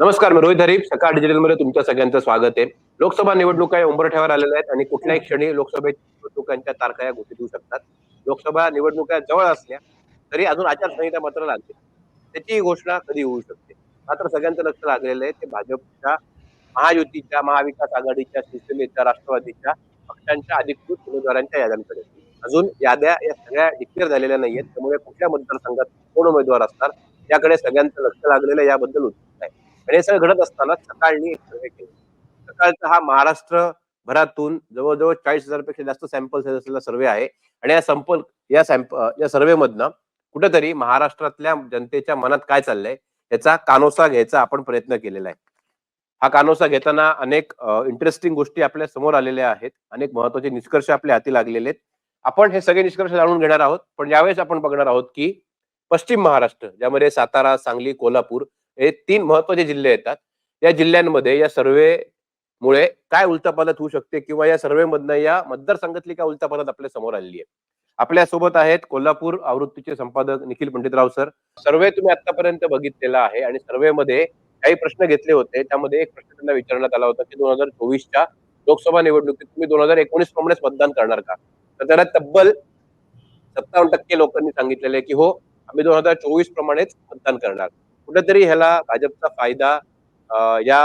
नमस्कार मी रोहित हरीफ. सकाळ डिजिटलमध्ये तुमच्या सगळ्यांचं स्वागत आहे. लोकसभा निवडणुका या उंबरठ्यावर आलेल्या आहेत आणि कुठल्याही क्षणी लोकसभेच्या निवडणुकांच्या तारखा या घोषित होऊ शकतात. लोकसभा निवडणुका जवळ असल्या तरी अजून आचारसंहिता मात्र लागते. त्याची घोषणा कधी होऊ शकते? मात्र सगळ्यांचं लक्ष लागलेलं आहे ते भाजपच्या महायुतीच्या महाविकास आघाडीच्या शिवसेनेच्या राष्ट्रवादीच्या पक्षांच्या अधिकृत उमेदवारांच्या याद्यांकडे. अजून याद्या या सगळ्या डिक्लेअर झालेल्या नाहीयेत त्यामुळे कुठल्या मतदारसंघात कोण उमेदवार असणार याकडे सगळ्यांचं लक्ष लागलेलं याबद्दल उत्सुक आहे. म्हणजे हे सगळं घडत असताना सकाळनी सकाळचा हा महाराष्ट्र भरातून जवळजवळ चाळीस हजारपेक्षा जास्त सॅम्पल्स असलेला सर्वे आहे. आणि या सॅम्पल या सॅम्पल या सर्वेमधनं कुठेतरी महाराष्ट्रातल्या जनतेच्या मनात काय चाललंय याचा कानोसा घ्यायचा आपण प्रयत्न केलेला आहे. हा कानोसा घेताना अनेक इंटरेस्टिंग गोष्टी आपल्यासमोर आलेल्या आहेत. अनेक महत्त्वाचे निष्कर्ष आपल्या हाती लागलेले आहेत. आपण हे सगळे निष्कर्ष जाणून घेणार आहोत. पण यावेळेस आपण बघणार आहोत की पश्चिम महाराष्ट्र ज्यामध्ये सातारा सांगली कोल्हापूर हे तीन महत्त्वाचे जिल्हे येतात. या जिल्ह्यांमध्ये या सर्वे मुळे काय उलथापालत होऊ शकते किंवा या सर्वे मधनं या मतदारसंघातली काय उलथापालत आपल्यासमोर आलेली आहे? आपल्यासोबत आहेत कोल्हापूर आवृत्तीचे संपादक निखिल पंडितराव सर. सर्वे तुम्ही आतापर्यंत बघितलेला आहे आणि सर्वे मध्ये काही प्रश्न घेतले होते. त्यामध्ये एक प्रश्न त्यांना विचारण्यात आला होता की दोन हजार चोवीसच्या लोकसभा निवडणुकीत तुम्ही दोन हजार एकोणीस प्रमाणेच मतदान करणार का? तर त्याला तब्बल सत्तावन्न टक्के लोकांनी सांगितलेले की हो आम्ही दोन हजार चोवीस प्रमाणेच मतदान करणार. कुठेतरी ह्याला भाजपचा फायदा या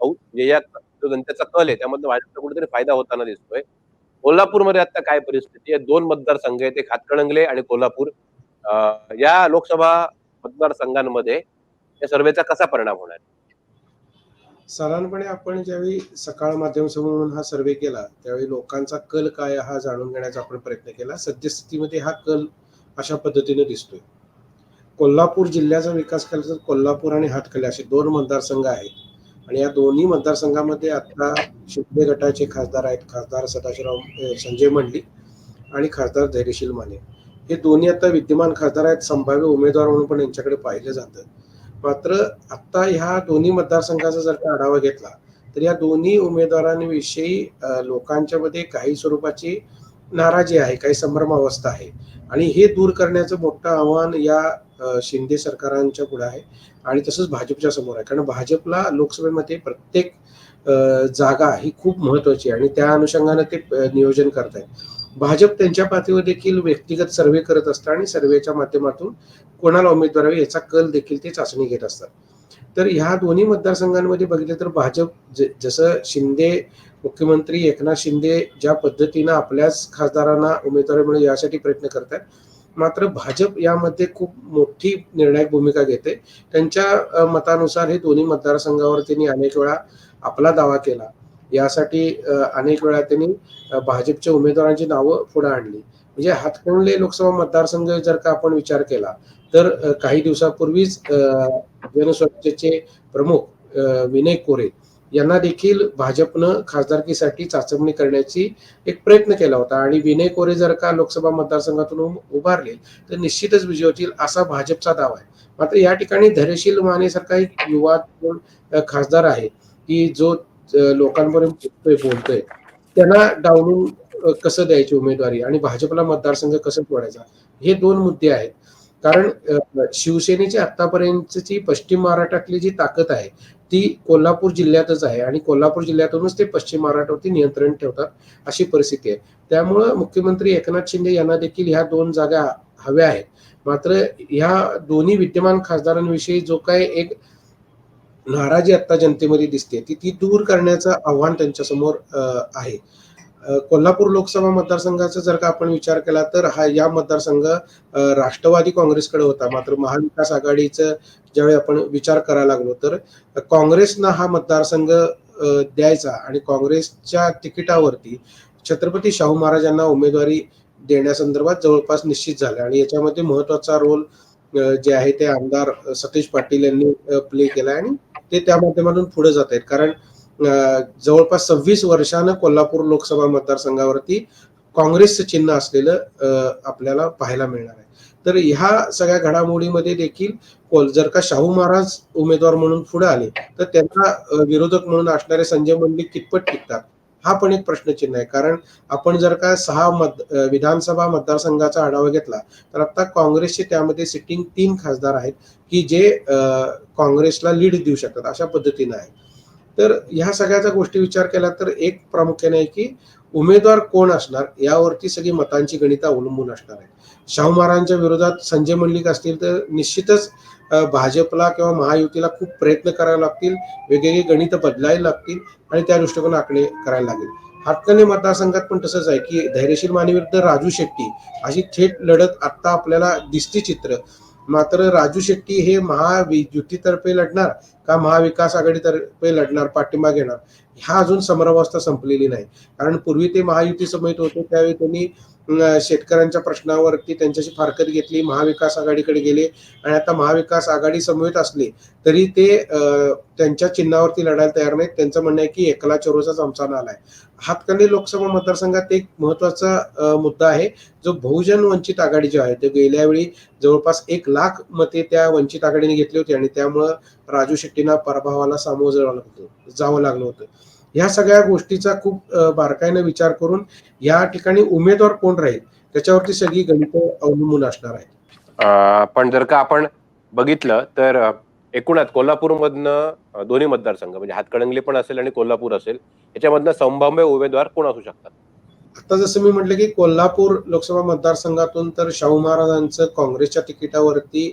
म्हणजे या जो जनतेचा कल आहे त्यामध्ये भाजपचा कुठेतरी फायदा होताना दिसतोय. कोल्हापूरमध्ये आता काय परिस्थिती आहे? दोन मतदारसंघ आहेत ते हातकणंगले आणि कोल्हापूर. या लोकसभा मतदारसंघांमध्ये या सर्वेचा कसा परिणाम होणार साधारणपणे आपण ज्यावेळी सकाळ माध्यम समूह म्हणून हा सर्वे केला त्यावेळी लोकांचा कल काय हा जाणून घेण्याचा आपण प्रयत्न केला. सद्यस्थितीमध्ये हा कल अशा पद्धतीने दिसतोय. कोल्हापूर जिल्ह्याचा विकास केला तर कोल्हापूर आणि हातकले असे दोन मतदारसंघ आहेत. आणि या दोन्ही मतदारसंघामध्ये आता शिंदे गटाचे खासदार आहेत. खासदार सदाशिवराव संजय मंडलिक आणि खासदार धैर्यशील माने. हे दोन्ही आता विद्यमान खासदार आहेत. संभाव्य उमेदवार म्हणून पण यांच्याकडे पाहिलं जातं. मात्र आता ह्या दोन्ही मतदारसंघाचा जर का आढावा घेतला तर या दोन्ही उमेदवारांविषयी लोकांच्या मध्ये काही स्वरूपाची नाराजी आहे काही संभ्रमावस्था आहे. आणि हे दूर करण्याचं मोठं आव्हान या शिंदे सरकारांच्या पुढे आहे. आणि तसंच भाजपच्या समोर आहे. कारण भाजपला लोकसभेमध्ये प्रत्येक जागा ही खूप महत्वाची आहे. आणि त्या अनुषंगाने ते नियोजन करत आहेत भाजप त्यांच्या पातळीवर देखील व्यक्तिगत सर्वे करत असतात आणि सर्वेच्या माध्यमातून कोणाला उमेदवार याचा कल देखील ते चाचणी घेत असतात. तर ह्या दोन्ही मतदारसंघांमध्ये बघितलं तर भाजप ज- जसं शिंदे मुख्यमंत्री एकनाथ शिंदे ज्या पद्धतीनं आपल्याच खासदारांना उमेदवारी मिळेल यासाठी प्रयत्न करतात मात्र भाजप यामध्ये खूप मोठी निर्णायक भूमिका घेते. त्यांच्या मतानुसार हे दोन्ही मतदारसंघावर त्यांनी अनेक वेळा आपला दावा केला. यासाठी अनेक वेळा त्यांनी भाजपच्या उमेदवारांची नावं पुढे आणली. म्हणजे हातकणले लोकसभा मतदारसंघ जर का आपण विचार केला तर काही दिवसापूर्वीच अ, प्रमुख विनय कोरे यांना देखील भाजपनं खासदारकीसाठी चाचपणी करण्याची एक प्रयत्न केला होता. आणि विनय कोरे जर का लोकसभा मतदारसंघातून उभारले तर निश्चितच विजय होतील असा भाजपचा दावा आहे. मात्र या ठिकाणी धैर्यशील मानेसारखा एक युवा खासदार आहे की जो लोकांपर्यंत पोहोचतोय बोलतोय त्यांना डावलून कसं द्यायची उमेदवारी आणि भाजपला मतदारसंघ कसं तोडायचा हे दोन मुद्दे आहेत. कारण शिवसेनेची आतापर्यंतची पश्चिम महाराष्ट्रातली जी ताकद आहे ती कोल्हापूर जिल्ह्यातच आहे आणि कोल्हापूर जिल्ह्यातूनच ते पश्चिम महाराष्ट्रावरती नियंत्रण ठेवतात अशी परिस्थिती आहे. त्यामुळं मुख्यमंत्री एकनाथ शिंदे यांना देखील ह्या दोन जागा हव्या आहेत. मात्र ह्या दोन्ही विद्यमान खासदारांविषयी जो काय एक नाराजी आता जनतेमध्ये दिसते ती ती दूर करण्याचं आव्हान त्यांच्यासमोर आहे. कोल्हापूर लोकसभा मतदारसंघाचा जर का आपण विचार केला तर हा या मतदारसंघ राष्ट्रवादी काँग्रेसकडे होता. मात्र महाविकास आघाडीचं ज्यावेळी आपण विचार करायला लागलो तर काँग्रेसनं हा मतदारसंघ द्यायचा आणि काँग्रेसच्या तिकिटावरती छत्रपती शाहू महाराजांना उमेदवारी देण्यासंदर्भात जवळपास निश्चित झालं आणि याच्यामध्ये महत्त्वाचा रोल जे आहे ते आमदार सतीश पाटील यांनी प्ले केला आणि ते त्या माध्यमातून पुढे जात आहेत. कारण जवळपास सव्वीस वर्षानं कोल्हापूर लोकसभा मतदारसंघावरती काँग्रेसचं चिन्ह असलेलं आपल्याला पाहायला मिळणार आहे. तर ह्या सगळ्या घडामोडीमध्ये देखील जर का शाहू महाराज उमेदवार म्हणून पुढे आले तर त्यांना विरोधक म्हणून असणारे संजय मंडलिक कितपत टिकतात? हा पण एक प्रश्नचिन्ह आहे. कारण आपण जर का सहा मत विधानसभा मतदारसंघाचा आढावा घेतला तर आता काँग्रेसचे त्यामध्ये सिटिंग तीन खासदार आहेत की जे काँग्रेसला लीड देऊ शकतात अशा पद्धतीनं आहे. तर ह्या सगळ्याचा गोष्टी विचार केला तर एक प्रामुख्याने आहे की उमेदवार कोण असणार यावरती सगळी मतांची गणित अवलंबून असणार आहे शाहू महाराजांच्या विरोधात संजय मंडलिक असतील तर निश्चितच भाजपला किंवा महायुतीला खूप प्रयत्न करावे लागतील वेगवेगळी गणित बदलायला लागतील आणि त्या दृष्टिकोन आकडे करायला लागेल. हातकणी मतदारसंघात पण तसंच आहे की धैर्यशील माने विरुद्ध राजू शेट्टी अशी थेट लढत आत्ता आपल्याला दिसते चित्र. मात्र राजू शेट्टी हे महायुतीतर्फे लढणार का महाविकास आघाडीतर्फे लढणार पाठिंबा घेणार ह्या अजून समरावस्था संपलेली नाही. कारण पूर्वी ते महायुती समेत होते त्यावेळी त्यांनी शेतकऱ्यांच्या प्रश्नावरती त्यांच्याशी फारकत घेतली महाविकास आघाडीकडे गेले आणि आता महाविकास आघाडी समवेत असले तरी ते त्यांच्या चिन्हावरती लढायला तयार नाहीत. त्यांचं म्हणणं आहे की एकला चोरोचाच आमचा नाला आहे हातकंडी लोकसभा मतदारसंघात एक महत्त्वाचा मुद्दा आहे जो बहुजन वंचित आघाडी जो आहे ते गेल्या वेळी जवळपास एक लाख मते त्या वंचित आघाडीने घेतली होती आणि त्यामुळं राजू शेट्टींना पराभवाला सामोरं जावं लागलं होतं जावं लागलं होतं. ह्या सगळ्या गोष्टीचा खूप बारकाईनं विचार करून या ठिकाणी उमेदवार कोण राहील त्याच्यावरती सगळी गणित अवलंबून असणार आहे अं, पण जर का आपण बघितलं तर एकूणात कोल्हापूरमधनं दोन्ही मतदारसंघ म्हणजे हातकणंगले पण असेल आणि कोल्हापूर असेल याच्यामधनं संभाव्य उमेदवार कोण असू शकतात? आता जसं मी म्हटलं की कोल्हापूर लोकसभा मतदारसंघातून तर शाहू महाराजांचं काँग्रेसच्या तिकिटावरती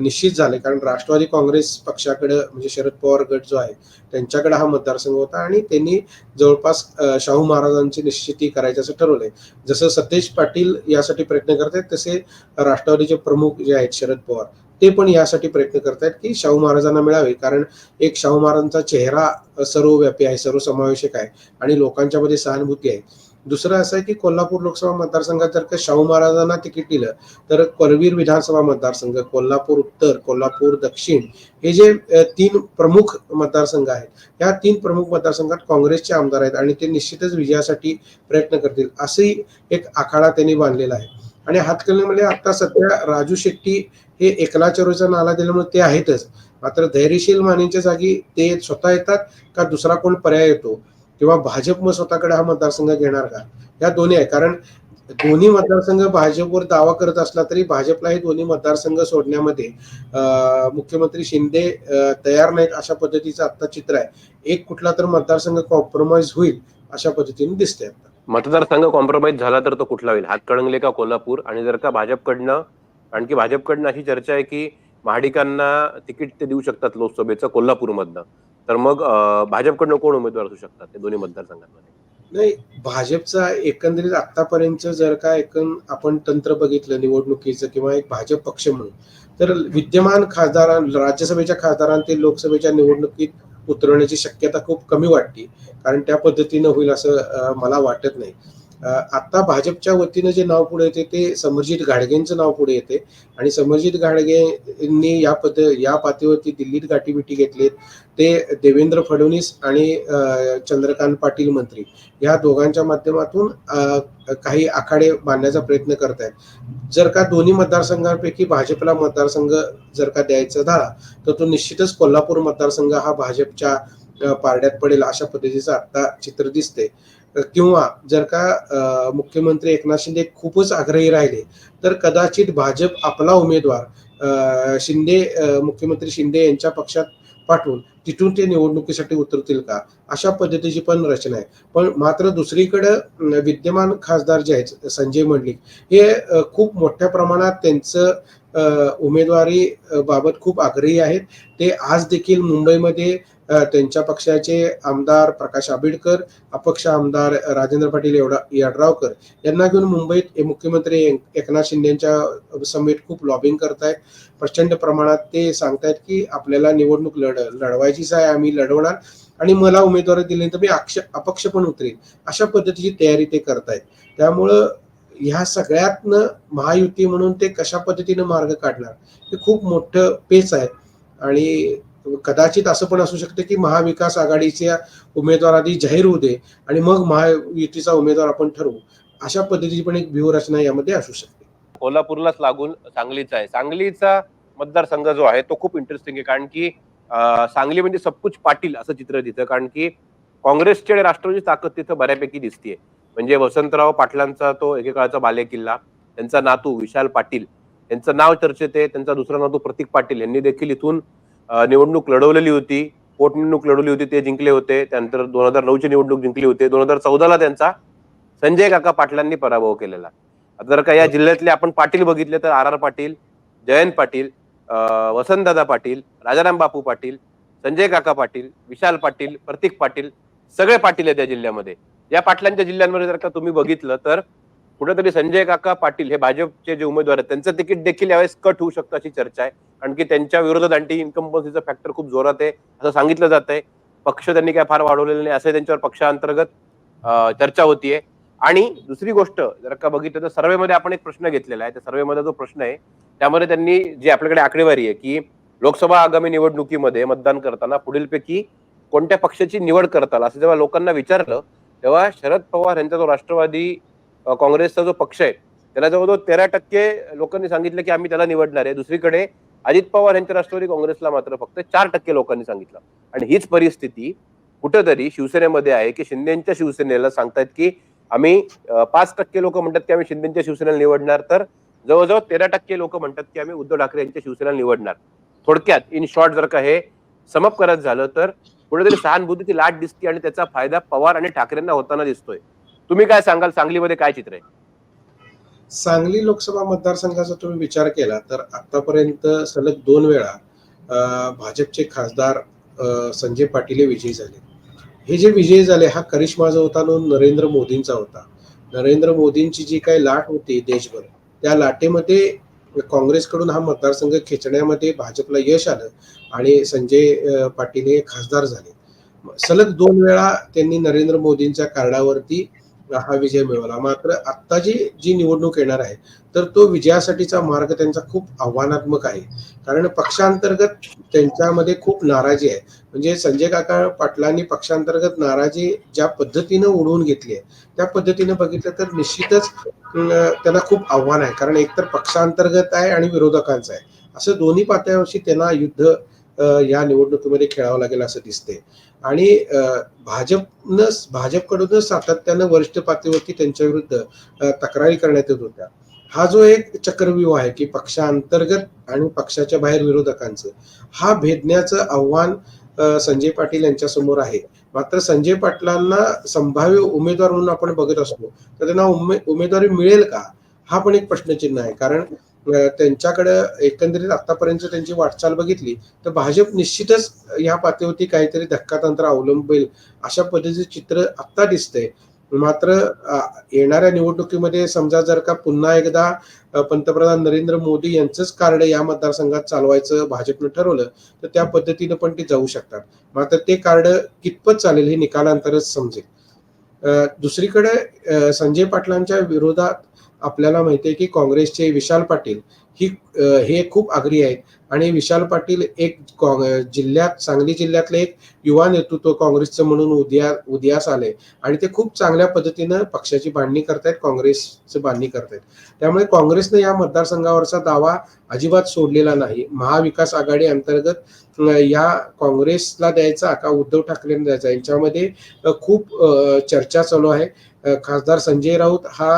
निश्चित झाले. कारण राष्ट्रवादी काँग्रेस पक्षाकडे म्हणजे शरद पवार गट जो आहे त्यांच्याकडे हा मतदारसंघ होता आणि त्यांनी जवळपास शाहू महाराजांची निश्चिती करायचं असं ठरवलंय. जसं सतेज पाटील यासाठी प्रयत्न करत आहेत तसे राष्ट्रवादीचे प्रमुख जे आहेत शरद पवार ते पण यासाठी प्रयत्न करतायत की शाहू महाराजांना मिळावे. कारण एक शाहू महाराजांचा चेहरा सर्वव्यापी आहे सर्वसमावेशक आहे आणि लोकांच्या मध्ये सहानुभूती आहे. दुसरं असं आहे की कोल्हापूर लोकसभा मतदारसंघात जर का शाहू महाराजांना तिकीट दिलं तर करवीर विधानसभा मतदारसंघ कोल्हापूर उत्तर कोल्हापूर दक्षिण हे जे तीन प्रमुख मतदारसंघ आहेत या तीन प्रमुख मतदारसंघात काँग्रेसचे आमदार आहेत आणि ते निश्चितच विजयासाठी प्रयत्न करतील असंही एक आखाडा त्यांनी बांधलेला आहे. आणि हातकणंगले म्हणजे आता सध्या राजू शेट्टी हे एकला चरोचा नाला दिल्यामुळे ते आहेतच मात्र धैर्यशील मानेच्या जागी ते स्वतः येतात का दुसरा कोण पर्याय येतो? किंवा भाजप मग स्वतःकडे हा मतदारसंघ घेणार का? या दोन्ही आहे. कारण दोन्ही मतदारसंघ भाजपवर दावा करत असला तरी भाजपला हे दोन्ही मतदारसंघ सोडण्यामध्ये मुख्यमंत्री शिंदे तयार नाहीत अशा पद्धतीचं आता चित्र आहे. एक कुठला तर मतदारसंघ कॉम्प्रोमाइज होईल अशा पद्धतीने दिसते आता. मतदारसंघ कॉम्प्रोमाइज झाला तर तो कुठला होईल? हातकणंगले का कोल्हापूर? आणि जर का भाजपकडनं आणखी भाजपकडनं अशी चर्चा आहे की महाडिकांना तिकीट ते देऊ शकतात लोकसभेचं कोल्हापूरमधनं. तर मग भाजपकडनं कोण उमेदवार असू शकतात? ते दोन्ही मतदारसंघांमध्ये. नाही भाजपचा एकंदरीत आतापर्यंत जर का एकूण आपण तंत्र बघितलं निवडणुकीचं किंवा एक भाजप पक्ष म्हणून तर विद्यमान खासदारां राज्यसभेच्या खासदारां ते लोकसभेच्या निवडणुकीत उतरवण्याची शक्यता खूप कमी वाटते. कारण त्या पद्धतीनं होईल असं मला वाटत नाही. आता भाजपच्या वतीनं जे नाव पुढे येते ते समरजित घाडगेंचं नाव पुढे येते. आणि समरजित घाडगेंनी या पद या पातळीवरती दिल्लीत गाठीबिटी घेतलीत. ते देवेंद्र फडणवीस आणि चंद्रकांत पाटील मंत्री. या दोघांच्या माध्यमातून काही आखाडे बांधण्याचा प्रयत्न करत आहेत जर का दोन्ही मतदारसंघांपैकी भाजपला मतदारसंघ जर का द्यायचा झाला तर तो निश्चितच कोल्हापूर मतदारसंघ हा भाजपच्या पारड्यात पडेल अशा पद्धतीचं आता चित्र दिसते किंवा जर का मुख्यमंत्री एकनाथ शिंदे खूपच आग्रही राहिले तर कदाचित भाजप आपला उमेदवार शिंदे मुख्यमंत्री शिंदे यांच्या पक्षात पाठवून तिथून ते निवडणुकीसाठी उतरतील का? अशा पद्धतीची पण रचना आहे. पण मात्र दुसरीकडे विद्यमान खासदार जे आहेत संजय मंडलिक हे खूप मोठ्या प्रमाणात त्यांचं उमेदवारी बाबत खूप आग्रही आहेत. ते आज देखील मुंबईमध्ये त्यांच्या पक्षाचे आमदार प्रकाश आंबेडकर अपक्ष आमदार राजेंद्र पाटील एवढा यड्रावकर यांना घेऊन मुंबईत मुख्यमंत्री एक- एकनाथ शिंदेच्या समेत खूप लॉबिंग करतायत. प्रचंड प्रमाणात ते सांगतायत की आपल्याला निवडणूक लढ लढवायचीच आहे आम्ही लढवणार. आणि मला उमेदवारी दिली तर मी अक्ष अपक्ष पण उतरेन. अशा पद्धतीची तयारी ते करतायत. त्यामुळं ह्या सगळ्यातनं महायुती म्हणून ते कशा पद्धतीनं मार्ग काढणार हे खूप मोठं पेच आहे. आणि कदाचित असं पण असू शकतं की महाविकास आघाडीच्या उमेदवार आधी जाहीर होऊ दे आणि मग महायुतीचा उमेदवार आपण ठरवू. अशा पद्धतीची पण एक व्यूहरचना यामध्ये असू शकते. कोल्हापूरलाच लागून सांगलीचा आहे. सांगलीचा मतदारसंघ जो आहे तो खूप इंटरेस्टिंग आहे. कारण की सांगली म्हणजे सबकुच पाटील असं चित्र तिथं. कारण की काँग्रेसची आणि राष्ट्रवादीची ताकद तिथं बऱ्यापैकी दिसतीये. म्हणजे वसंतराव पाटलांचा तो एकेकाळचा बालेकिल्ला त्यांचा नातू विशाल पाटील यांचं नाव चर्चेत आहे त्यांचा दुसरा नातू प्रतीक पाटील यांनी देखील इथून निवडणूक लढवलेली होती पोटनिवडणूक लढवली होती ते जिंकले होते त्यानंतर दोन हजार नऊची निवडणूक जिंकली होती दोन हजार चौदाला त्यांचा संजय काका पाटलांनी पराभव केलेला. आता जर का या जिल्ह्यातले आपण पाटील बघितले तर आर आर पाटील जयंत पाटील वसंतदादा पाटील राजाराम बापू पाटील संजय काका पाटील विशाल पाटील प्रतीक पाटील सगळे पाटील आहेत या जिल्ह्यामध्ये. या पाटलांच्या जिल्ह्यांमध्ये जर का तुम्ही बघितलं तर कुठेतरी संजय काका पाटील हे भाजपचे जे उमेदवार आहेत त्यांचं तिकीट देखील यावेळेस कट होऊ शकतं अशी चर्चा आहे. कारण की त्यांच्या विरोधात अँटी इन्कम्पन्सीचा फॅक्टर खूप जोरात आहे असं सांगितलं जात आहे. पक्ष त्यांनी काय फार वाढवलेलं नाही असं त्यांच्यावर पक्षांतर्गत चर्चा होतीये आणि दुसरी गोष्ट जर का बघितलं तर सर्वेमध्ये आपण एक प्रश्न घेतलेला आहे. त्या सर्वेमध्ये जो प्रश्न आहे त्यामध्ये त्यांनी जी आपल्याकडे आकडेवारी आहे की लोकसभा आगामी निवडणुकीमध्ये मतदान करताना पुढीलपैकी कोणत्या पक्षाची निवड करताल असं जेव्हा लोकांना विचारलं तेव्हा शरद पवार यांचा जो राष्ट्रवादी काँग्रेसचा जो पक्ष आहे त्याला जवळजवळ तेरा टक्के लोकांनी सांगितलं की आम्ही त्याला निवडणार आहे. दुसरीकडे अजित पवार यांच्या राष्ट्रवादी काँग्रेसला मात्र फक्त चार टक्के लोकांनी सांगितलं. आणि हीच परिस्थिती कुठंतरी शिवसेनेमध्ये आहे की शिंदेच्या शिवसेनेला सांगतायत की आम्ही पाच टक्के लोक म्हणतात की आम्ही शिंदेच्या शिवसेनेला निवडणार तर जवळजवळ तेरा टक्के लोक म्हणतात की आम्ही उद्धव ठाकरे यांच्या शिवसेनेला निवडणार. थोडक्यात इन शॉर्ट जर का हे समप करत झालं तर कुठेतरी सहानुभूतीची लाट दिसते आणि त्याचा फायदा पवार आणि ठाकरेंना होताना दिसतोय. तुम्ही काय सांगाल? सांगलीमध्ये काय चित्र आहे? सांगली लोकसभा मतदारसंघाचा तुम्ही विचार केला तर आतापर्यंत सलग दोन वेळा भाजपचे खासदार संजय पाटील हे विजयी झाले. हे जे विजयी झाले हा करिश्मा जो होता तो नरेंद्र मोदींचा होता. नरेंद्र मोदींची जी काही लाट होती देशभर त्या लाटेमध्ये काँग्रेसकडून हा मतदारसंघ खेचण्यामध्ये भाजपला यश आलं आणि संजय पाटील हे खासदार झाले. सलग दोन वेळा त्यांनी नरेंद्र मोदींच्या कार्डावरती हा विजय मिळवला मात्र आत्ता जी जी निवडणूक येणार आहे तर तो विजयासाठीचा मार्ग त्यांचा खूप आव्हानात्मक आहे. कारण पक्षांतर्गत त्यांच्यामध्ये खूप नाराजी आहे. म्हणजे संजय काका पाटलांनी पक्षांतर्गत नाराजी ज्या पद्धतीनं उडवून घेतली आहे त्या पद्धतीनं बघितलं तर निश्चितच त्यांना खूप आव्हान आहे. कारण एकतर पक्षांतर्गत आहे आणि विरोधकांचं आहे. असं दोन्ही पातळ्यावरची त्यांना युद्ध या निवडणुकीमध्ये खेळावं लागेल असं दिसते आणि अं, भाजपनं भाजपकडूनच सातत्यानं वरिष्ठ पातळीवरती त्यांच्या विरुद्ध तक्रारी करण्यात येत होत्या. हा जो एक चक्रव्यूह आहे की पक्षांतर्गत आणि पक्षाच्या बाहेर विरोधकांचं हा भेदण्याचं आव्हान संजय पाटील यांच्या समोर आहे. मात्र संजय पाटलांना संभाव्य उमेदवार म्हणून आपण बघत असतो. तर त्यांना उमे उमेदवारी मिळेल का? हा पण एक प्रश्नचिन्ह आहे. कारण त्यांच्याकडं एकंदरीत आतापर्यंत त्यांची वाटचाल बघितली तर भाजप निश्चितच या पातळीवरती काहीतरी धक्कातंत्र अवलंबेल अशा पद्धतीचं चित्र आत्ता दिसतंय. मात्र येणाऱ्या निवडणुकीमध्ये समजा जर का पुन्हा एकदा पंतप्रधान नरेंद्र मोदी यांचंच कार्ड या मतदारसंघात चालवायचं भाजपनं ठरवलं तर त्या पद्धतीनं पण ते जाऊ शकतात. मात्र ते कार्ड कितपत चालेल हे निकालांतरच समजेल. दुसरीकडे संजय पाटलांच्या विरोधात आपल्याला माहिती आहे की काँग्रेसचे विशाल पाटील ही हे खूप आग्री आहेत. आणि विशाल पाटील एक जिल्ह्यात सांगली जिल्ह्यातले एक युवा नेतृत्व काँग्रेसचं म्हणून उदया उदयास आले. आणि ते खूप चांगल्या पद्धतीनं पक्षाची बांधणी करतायत काँग्रेसची बांधणी करतायत. त्यामुळे काँग्रेसने या मतदारसंघावरचा दावा अजिबात सोडलेला नाही. महाविकास आघाडी अंतर्गत या काँग्रेसला द्यायचा का उद्धव ठाकरेंना द्यायचा यांच्यामध्ये खूप चर्चा चालू आहे. खासदार संजय राऊत हा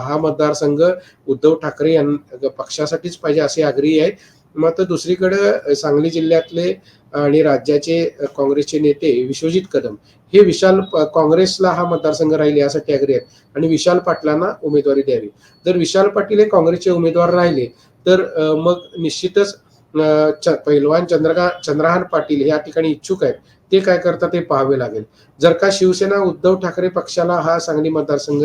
हा मतदारसंघ उद्धव ठाकरे यां पक्षासाठीच पाहिजे असे आग्रही आहेत. मात्र दुसरीकडे सांगली जिल्ह्यातले आणि राज्याचे काँग्रेसचे नेते विश्वजित कदम हे विशाल काँग्रेसला हा मतदारसंघ राहील यासाठी आग्रही आहेत. आणि विशाल पाटलांना उमेदवारी द्यावी. जर विशाल पाटील हे काँग्रेसचे उमेदवार राहिले तर मग निश्चितच पैलवान चंद्रका चंद्रहान पाटील हे या ठिकाणी इच्छुक आहेत. ते काय करतात ते पाहावे लागेल. जर का शिवसेना उद्धव ठाकरे पक्षाला हा सांगली मतदारसंघ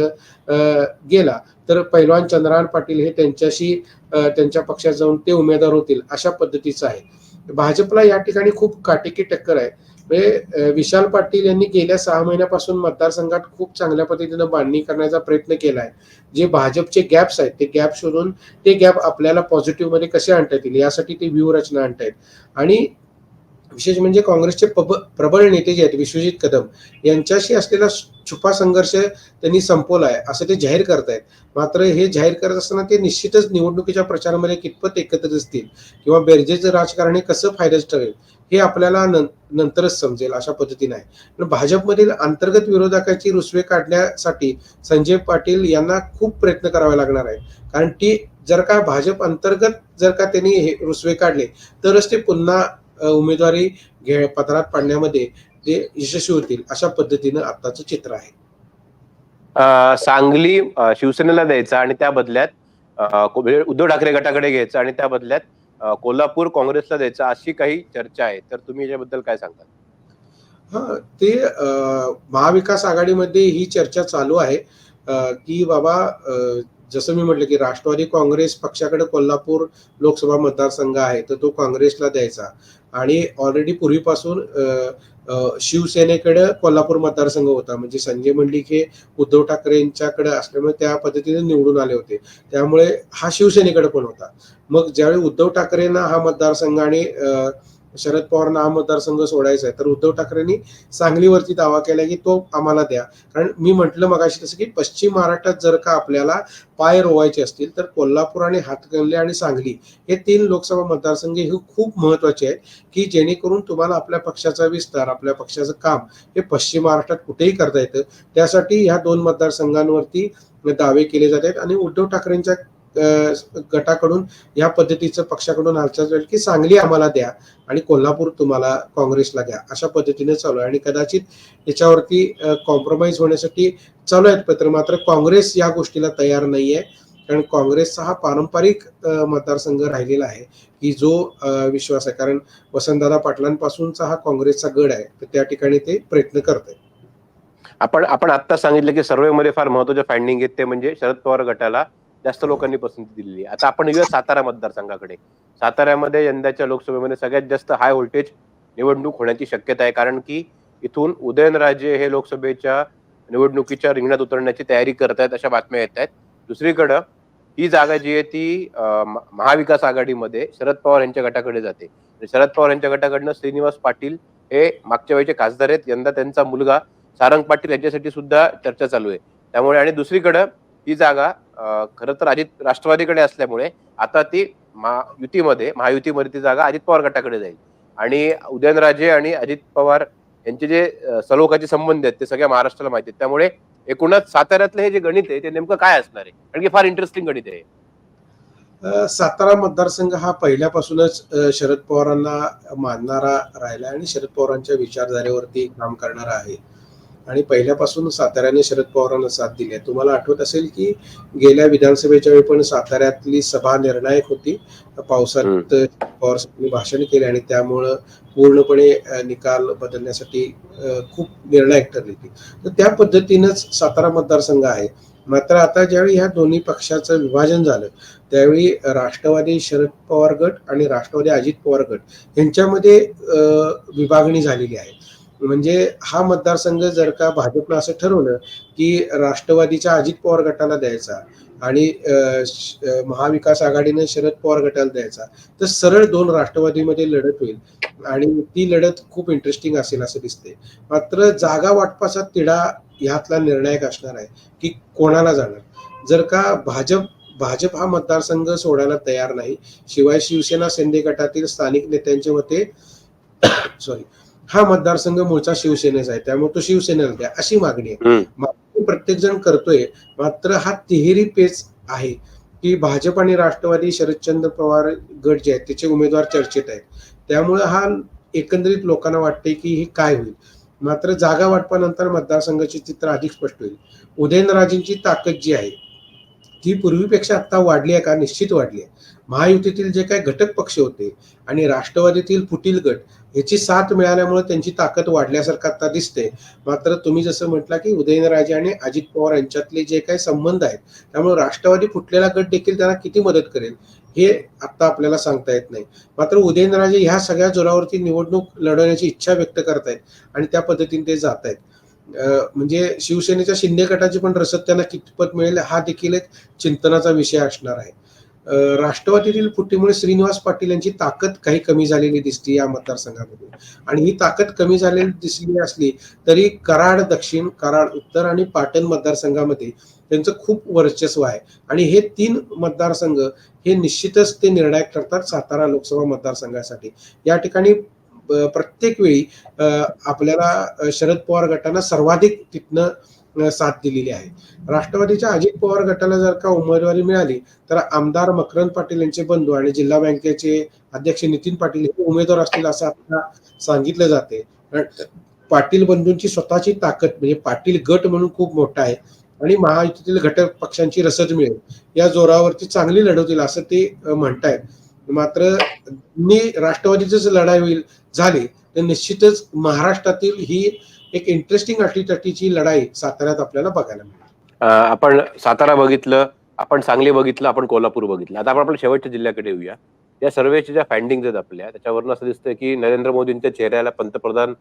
गेला तर पैलवान चंद्रकांत पाटील हे त्यांच्याशी त्यांच्या पक्षात जाऊन ते उमेदवार होतील अशा पद्धतीचं आहे. भाजपला या ठिकाणी खूप काटेकी टक्कर आहे. म्हणजे विशाल पाटील यांनी गेल्या सहा महिन्यापासून मतदारसंघात खूप चांगल्या पद्धतीनं बांधणी करण्याचा प्रयत्न केला आहे. जे भाजपचे गॅप्स आहेत ते गॅप शोधून ते गॅप आपल्याला पॉझिटिव्हमध्ये कसे आणता येतील यासाठी ते व्यूहरचना आणतायत. आणि विशेष म्हणजे काँग्रेसचे प्रबळ नेते जे आहेत विश्वजित कदम यांच्याशी असलेला छुपा संघर्ष त्यांनी संपवला आहे असं ते जाहीर करतायत. मात्र हे जाहीर करत असताना ते निश्चितच निवडणुकीच्या प्रचारामध्ये कितपत एकत्र असतील किंवा बेरजेचं राजकारण हे कसं फायद्याचं ठरेल हे आपल्याला नंतरच समजेल अशा पद्धतीने आहे. पण भाजपमधील अंतर्गत विरोधकाची रुसवे काढण्यासाठी संजय पाटील यांना खूप प्रयत्न करावे लागणार आहे कारण ती जर का भाजप अंतर्गत जर का त्यांनी हे रुसवे काढले तरच ते पुन्हा उमेदवारी घे पत्रात पाडण्यामध्ये ते यशस्वी होतील अशा पद्धतीनं आताचं चित्र आहे. सांगली शिवसेनेला द्यायचा आणि त्या बदल्यात म्हणजे उद्धव ठाकरे गटाकडे घ्यायचं आणि त्या बदल्यात कोल्हापूर काँग्रेसला द्यायचं अशी काही चर्चा आहे. तर तुम्ही याच्याबद्दल काय सांगता? हा ते महाविकास आघाडीमध्ये ही चर्चा चालू आहे. की बाबा जसं मी म्हटलं की राष्ट्रवादी काँग्रेस पक्षाकडे कोल्हापूर लोकसभा मतदारसंघ आहे तर तो काँग्रेसला द्यायचा. आणि ऑलरेडी पूर्वीपासून अ, शिवसेनेकडे कोल्हापूर मतदारसंघ होता. म्हणजे संजय मंडलिक हे उद्धव ठाकरेंच्याकडे असल्यामुळे त्या पद्धतीने निवडून आले होते. त्यामुळे हा शिवसेनेकडे पण होता. मग ज्यावेळी उद्धव ठाकरेंना हा मतदारसंघ आणि शरद पवारांना हा मतदारसंघ सोडायचा आहे. तर उद्धव ठाकरेंनी सांगलीवरती दावा केला की तो आम्हाला द्या. कारण मी म्हटलं मगाशी तसं की पश्चिम महाराष्ट्रात जर का आपल्याला पाय रोवायचे असतील तर कोल्हापूर आणि हातकणले आणि सांगली हे तीन लोकसभा मतदारसंघ हे खूप महत्त्वाचे आहेत की जेणेकरून तुम्हाला आपल्या पक्षाचा विस्तार आपल्या पक्षाचं काम हे पश्चिम महाराष्ट्रात कुठेही करता येतं. त्यासाठी ह्या दोन मतदारसंघांवरती दावे केले जात आहेत. आणि उद्धव ठाकरेंच्या गटाकडून या पद्धतीचं पक्षाकडून हालचाल झाली की सांगली आम्हाला द्या आणि कोल्हापूर तुम्हाला काँग्रेसला द्या. अशा पद्धतीने चालू आहे. आणि कदाचित याच्यावरती कॉम्प्रोमाइज होण्यासाठी चालू आहेत पत्र. मात्र काँग्रेस या गोष्टीला तयार नाहीये. कारण काँग्रेसचा हा पारंपरिक मतदारसंघ राहिलेला आहे. की जो विश्वास आहे. कारण वसंतदादा पाटलांपासूनचा हा काँग्रेसचा गड आहे. तर त्या ठिकाणी ते प्रयत्न करत आहेत. आपण आपण आता सांगितलं की सर्वेमध्ये फार महत्त्वाचे फाइंडिंग आहेत. ते म्हणजे शरद पवार गटाला जास्त लोकांनी पसंती दिलेली आहे. आता आपण येऊया सातारा मतदारसंघाकडे. साताऱ्यामध्ये यंदाच्या लोकसभेमध्ये सगळ्यात जास्त हाय व्होल्टेज निवडणूक होण्याची शक्यता आहे. कारण की इथून उदयनराजे हे लोकसभेच्या निवडणुकीच्या रिंगणात उतरण्याची तयारी करत आहेत अशा बातम्या येत आहेत. दुसरीकडं ही जागा जी आहे ती महाविकास आघाडीमध्ये शरद पवार यांच्या गटाकडे जाते. शरद पवार यांच्या गटाकडनं श्रीनिवास पाटील हे मागच्या वेळेचे खासदार आहेत. यंदा त्यांचा मुलगा सारंग पाटील यांच्यासाठी सुद्धा चर्चा चालू आहे. त्यामुळे आणि दुसरीकडं ही जागा खर खरं तर अजित राष्ट्रवादीकडे असल्यामुळे आता ती महा- युतीमध्ये महायुतीमध्ये ती जागा अजित पवार गटाकडे जाईल. आणि उदयनराजे आणि अजित पवार यांचे जे सलोखाचे संबंध आहेत ते सगळ्या महाराष्ट्राला माहिती आहेत. त्यामुळे एकूणच साताऱ्यातलं हे जे गणित आहे ते नेमकं काय असणार आहे? कारण की फार इंटरेस्टिंग गणित आहे सातारा मतदारसंघ हा पहिल्यापासूनच शरद पवारांना मानणारा राहिला आणि शरद पवारांच्या विचारधारेवरती काम करणारा आहे. आणि पहिल्यापासून साताऱ्याने शरद पवारांना साथ दिली आहे. तुम्हाला आठवत असेल की गेल्या विधानसभेच्या वेळी पण साताऱ्यातली सभा निर्णायक होती. पावसात पवार साहेबांनी भाषण केले आणि त्यामुळं पूर्णपणे निकाल बदलण्यासाठी खूप निर्णायक ठरली ती. तर त्या पद्धतीनंच सातारा मतदारसंघ आहे. मात्र आता ज्यावेळी ह्या दोन्ही पक्षाचं विभाजन झालं त्यावेळी राष्ट्रवादी शरद पवार गट आणि राष्ट्रवादी अजित पवार गट यांच्यामध्ये अ, विभागणी झालेली आहे. म्हणजे हा मतदारसंघ जर का भाजपनं असं ठरवलं की राष्ट्रवादीच्या अजित पवार गटाला द्यायचा आणि महाविकास आघाडीने शरद पवार गटाला द्यायचा तर सरळ दोन राष्ट्रवादीमध्ये लढत होईल आणि ती लढत खूप इंटरेस्टिंग असेल असं दिसते मात्र जागा वाटपाचा तिढा ह्यातला निर्णायक असणार आहे की कोणाला जाणार? जर का भाजप भाजप हा मतदारसंघ सोडायला तयार नाही शिवाय शिवसेना शिंदे गटातील स्थानिक नेत्यांच्या मते सॉरी हा मतदारसंघ मूळचा शिवसेनेचा आहे त्यामुळे तो शिवसेनेला द्या अशी मागणी आहे. प्रत्येक जण करतोय मात्र हा तिहेरी पेच आहे की भाजप आणि राष्ट्रवादी शरदचंद्र पवार गट जे आहेत त्याचे उमेदवार चर्चेत आहेत. त्यामुळे हा एकंदरीत लोकांना वाटते की हे काय होईल. मात्र जागा वाटपानंतर मतदारसंघाचे चित्र अधिक स्पष्ट होईल. उदयनराजेंची ताकद जी आहे ती पूर्वीपेक्षा आता वाढली आहे का? निश्चित वाढली आहे. महायुतीतील जे काही घटक पक्ष होते आणि राष्ट्रवादीतील फुटील गट ह्याची साथ मिळाल्यामुळे त्यांची ताकद वाढल्यासारखं आता दिसते मात्र तुम्ही जसं म्हटलं की उदयनराजे आणि अजित पवार यांच्यातले जे काही संबंध आहेत त्यामुळे राष्ट्रवादी फुटलेला गट देखील त्यांना किती मदत करेल हे आता आपल्याला सांगता येत नाही. मात्र उदयनराजे ह्या सगळ्या जोरावरती निवडणूक लढवण्याची इच्छा व्यक्त करतायत आणि त्या पद्धतीने ते जात आहेत म्हणजे शिवसेनेच्या शिंदे गटाची पण रसद त्यांना कितपत मिळेल हा देखील एक चिंतनाचा विषय असणार आहे. राष्ट्रवादीतील फुटीमुळे श्रीनिवास पाटील यांची ताकद काही कमी झालेली दिसते या मतदारसंघामध्ये आणि ही ताकद कमी झालेली दिसली असली तरी कराड दक्षिण कराड उत्तर आणि पाटण मतदारसंघामध्ये त्यांचं खूप वर्चस्व आहे. आणि हे तीन मतदारसंघ हे निश्चितच ते निर्णायक ठरतात सातारा लोकसभा मतदारसंघासाठी. या ठिकाणी प्रत्येक वेळी आपल्याला शरद पवार गटानं सर्वाधिक तिथनं साथ दिलेली आहे. राष्ट्रवादीच्या अजित पवार गटाला जर का उमेदवारी मिळाली तर आमदार मकरंद पाटील यांचे बंधू आणि जिल्हा बँकेचे अध्यक्ष नितीन पाटील हे उमेदवार असतील असं आपल्याला सांगितलं जाते. पाटील बंधूंची स्वतःची ताकद म्हणजे पाटील गट म्हणून खूप मोठा आहे आणि महायुतीतील घटक पक्षांची रसद मिळेल या जोरावरती चांगली लढवतील असं ते म्हणतायत. मात्र मी राष्ट्रवादीचीच लढाई होईल झाले तर निश्चितच महाराष्ट्रातील ही एक इंटरेस्टिंग अटीतटीची लढाई साताऱ्यात आपल्याला बघायला मिळेल आपण सातारा बघितलं आपण सांगली बघितलं आपण कोल्हापूर बघितलं. आता आपण आपल्या शेवटच्या जिल्ह्याकडे येऊया. या सर्वेच्या ज्या फाइंडिंग आहेत आपल्या त्याच्यावरून असं दिसतंय की नरेंद्र मोदींच्या चेहऱ्याला पंतप्रधान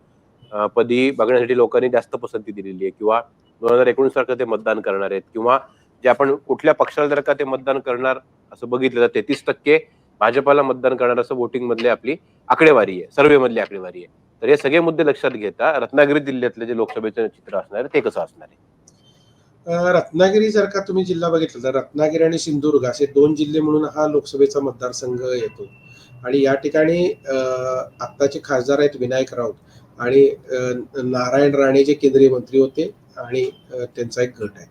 पदी बघण्यासाठी लोकांनी जास्त पसंती दिलेली आहे किंवा दोन हजार एकोणीस सारखं ते मतदान करणार आहेत किंवा जे आपण कुठल्या पक्षाला जर का ते मतदान करणार असं बघितलं तर तेहतीस टक्के भाजपाला मतदान करणार असं वोटिंग मधले आपली आकडेवारी आहे सर्वे मधली आकडेवारी आहे. तर हे सगळे मुद्दे लक्षात घेता रत्नागिरी जिल्ह्यातले जे लोकसभेचं चित्र असणार आहे ते कसं असणार आहे? रत्नागिरी जर का तुम्ही जिल्हा बघितला तर रत्नागिरी आणि सिंधुदुर्ग असे दोन जिल्हे म्हणून हा लोकसभेचा मतदारसंघ येतो. आणि या ठिकाणी आत्ताचे खासदार आहेत विनायक राऊत आणि नारायण राणे जे केंद्रीय मंत्री होते आणि त्यांचा एक गट आहे.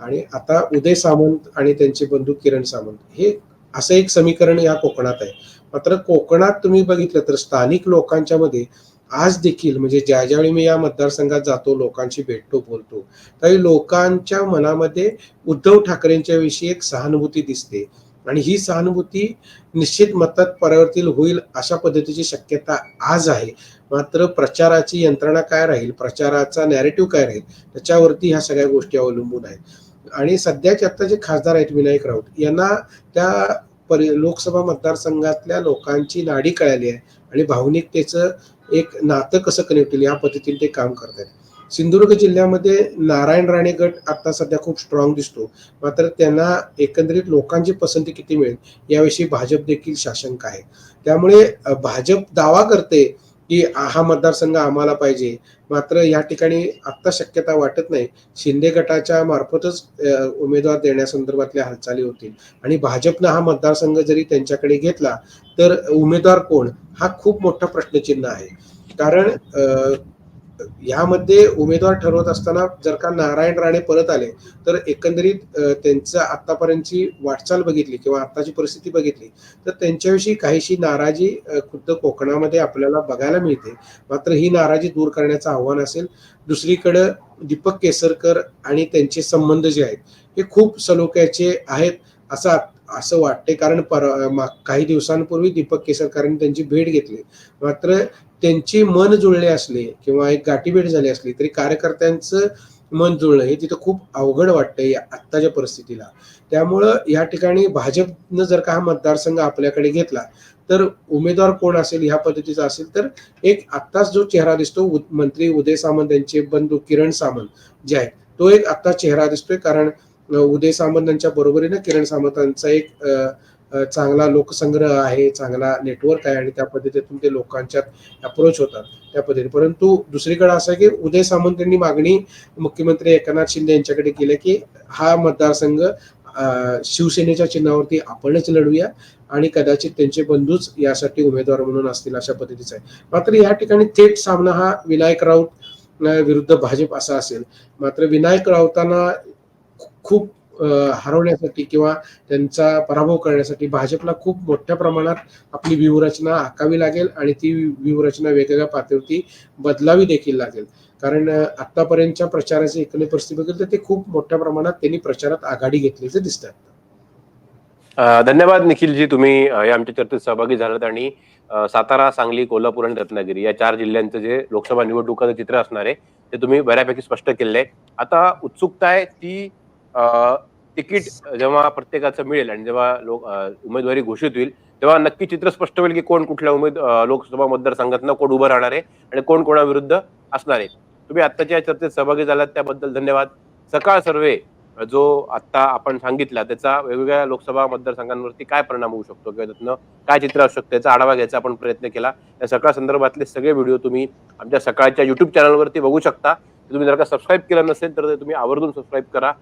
आणि आता उदय सामंत आणि त्यांचे बंधू किरण सामंत हे असं एक समीकरण या कोकणात आहे. मात्र कोकणात तुम्ही बघितलं तर स्थानिक लोकांच्या मध्ये आज देखील म्हणजे ज्या ज्यावेळी मी या मतदारसंघात जातो लोकांशी भेटतो बोलतो त्यावेळी लोकांच्या मनामध्ये उद्धव ठाकरेंच्या विषयी एक सहानुभूती दिसते. आणि ही सहानुभूती निश्चित मतात परिवर्तित होईल अशा पद्धतीची शक्यता आज आहे. मात्र प्रचाराची यंत्रणा काय राहील? प्रचाराचा नॅरेटिव्ह काय राहील? त्याच्यावरती ह्या सगळ्या गोष्टी अवलंबून आहेत. आणि सध्याचे आता जे खासदार आहेत विनायक राऊत यांना त्या परि लोकसभा मतदारसंघातल्या लोकांची नाडी कळाली आहे. आणि भावनिकतेचं एक नातं कसं कनेक्ट होईल या पद्धतीने ते काम करत आहेत. सिंधुदुर्ग जिल्ह्यामध्ये नारायण राणे गट आता सध्या खूप स्ट्रॉंग दिसतो. मात्र त्यांना एकंदरीत लोकांची पसंती किती मिळेल याविषयी भाजप देखील शासनक आहे. त्यामुळे भाजप दावा करते की हा मतदारसंघ आम्हाला पाहिजे. मात्र या ठिकाणी आत्ता शक्यता वाटत नाही. शिंदे गटाच्या मार्फतच उमेदवार देण्यासंदर्भातल्या हालचाली होतील. आणि भाजपनं हा मतदारसंघ जरी त्यांच्याकडे घेतला तर उमेदवार कोण? हा खूप मोठा प्रश्नचिन्ह आहे. कारण यामध्ये उमेदवार ठरवत असताना जर का नारायण राणे परत आले तर एकंदरीत त्यांचं आतापर्यंतची वाटचाल बघितली किंवा आताची परिस्थिती बघितली तर त्यांच्याविषयी काहीशी नाराजी खुद्द कोकणामध्ये आपल्याला बघायला मिळते. मात्र ही नाराजी दूर करण्याचं आव्हान असेल. दुसरीकडं दीपक केसरकर आणि त्यांचे संबंध जे आहेत हे खूप सलोख्याचे आहेत असं असं वाटते कारण पर मा- काही दिवसांपूर्वी दीपक केसरकरांनी त्यांची भेट घेतली. मात्र त्यांची मन जुळले असले किंवा एक गाठीभेट झाली असली तरी कार्यकर्त्यांचं मन जुळणं हे तिथं खूप अवघड वाटतंय या आत्ताच्या परिस्थितीला. त्यामुळं या ठिकाणी भाजपनं जर का हा मतदारसंघ आपल्याकडे घेतला तर उमेदवार कोण असेल ह्या पद्धतीचा असेल तर एक आत्ताच जो चेहरा दिसतो मंत्री उदय सामंत यांचे बंधू किरण सामंत जे आहेत तो एक आत्ता चेहरा दिसतोय. कारण उदय सामंतांच्या बरोबरीनं किरण सामंतांचा एक चांगला लोकसंग्रह आहे चांगला नेटवर्क आहे आणि त्या पद्धतीतून ते लोकांच्यात अप्रोच होतात त्या पद्धतीने. परंतु दुसरीकडे असं आहे की उदय सामंत यांनी मागणी मुख्यमंत्री एकनाथ शिंदे यांच्याकडे केली की हा मतदारसंघ शिवसेनेच्या चिन्हावरती आपणच लढूया आणि कदाचित त्यांचे बंधूच यासाठी उमेदवार म्हणून असतील अशा पद्धतीचा आहे. मात्र या ठिकाणी थेट सामना हा विनायक राऊत विरुद्ध भाजप असा असेल. मात्र विनायक राऊतांना खूप हरवण्यासाठी किंवा त्यांचा पराभव करण्यासाठी भाजपला खूप मोठ्या प्रमाणात आपली व्यूहरचना आखावी लागेल आणि ती व्यूहरचना वेगवेगळ्या पातळीवरती बदलावी देखील लागेल. कारण आतापर्यंतच्या प्रचाराची एकंदर परिस्थिती बघितली तर ते खूप मोठ्या प्रमाणात त्यांनी प्रचारात आघाडी घेतल्याचं दिसतात धन्यवाद निखिलजी तुम्ही या आमच्या चर्चेत सहभागी झालात आणि सातारा सांगली कोल्हापूर आणि रत्नागिरी या चार जिल्ह्यांचं जे लोकसभा निवडणुकाचं चित्र असणार आहे ते तुम्ही बऱ्यापैकी स्पष्ट केलंय. आता उत्सुकता आहे ती तिकीट जेव्हा प्रत्येकाचं मिळेल आणि जेव्हा लोक उमेदवारी घोषित होईल तेव्हा नक्की चित्र स्पष्ट होईल की कोण कुठल्या उमेद लोकसभा मतदारसंघातनं कोण उभं राहणार आहे आणि कोण कोणाविरुद्ध असणार आहे. तुम्ही आत्ताच्या या चर्चेत सहभागी झालात त्याबद्दल धन्यवाद. सकाळ सर्वे जो आत्ता आपण सांगितला त्याचा वेगवेगळ्या लोकसभा मतदारसंघांवरती काय परिणाम होऊ शकतो किंवा त्यातनं काय चित्र असू शकतं याचा आढावा घ्यायचा आपण प्रयत्न केला. या सकाळ संदर्भातले सगळे व्हिडिओ तुम्ही आमच्या सकाळच्या युट्यूब चॅनलवरती बघू शकता. तुम्ही जर का सबस्क्राईब केलं नसेल तर ते तुम्ही आवर्जून सबस्क्राईब करा.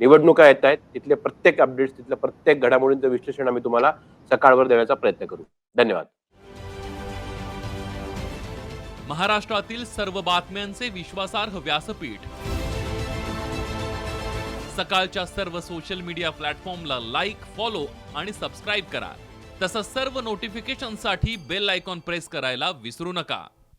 निवडणुका येत आहेत तिथले प्रत्येक अपडेट्स तिथल्या प्रत्येक घडामोडींचं विश्लेषण आम्ही तुम्हाला सकाळवर देण्याचा प्रयत्न करू. धन्यवाद. महाराष्ट्रातील सर्व बातम्यांचे विश्वासार्ह व्यासपीठ. सकाळच्या सर्व सोशल मीडिया प्लॅटफॉर्मला लाईक फॉलो आणि सबस्क्राईब करा. तसंच सर्व नोटिफिकेशनसाठी बेल आयकॉन प्रेस करायला विसरू नका.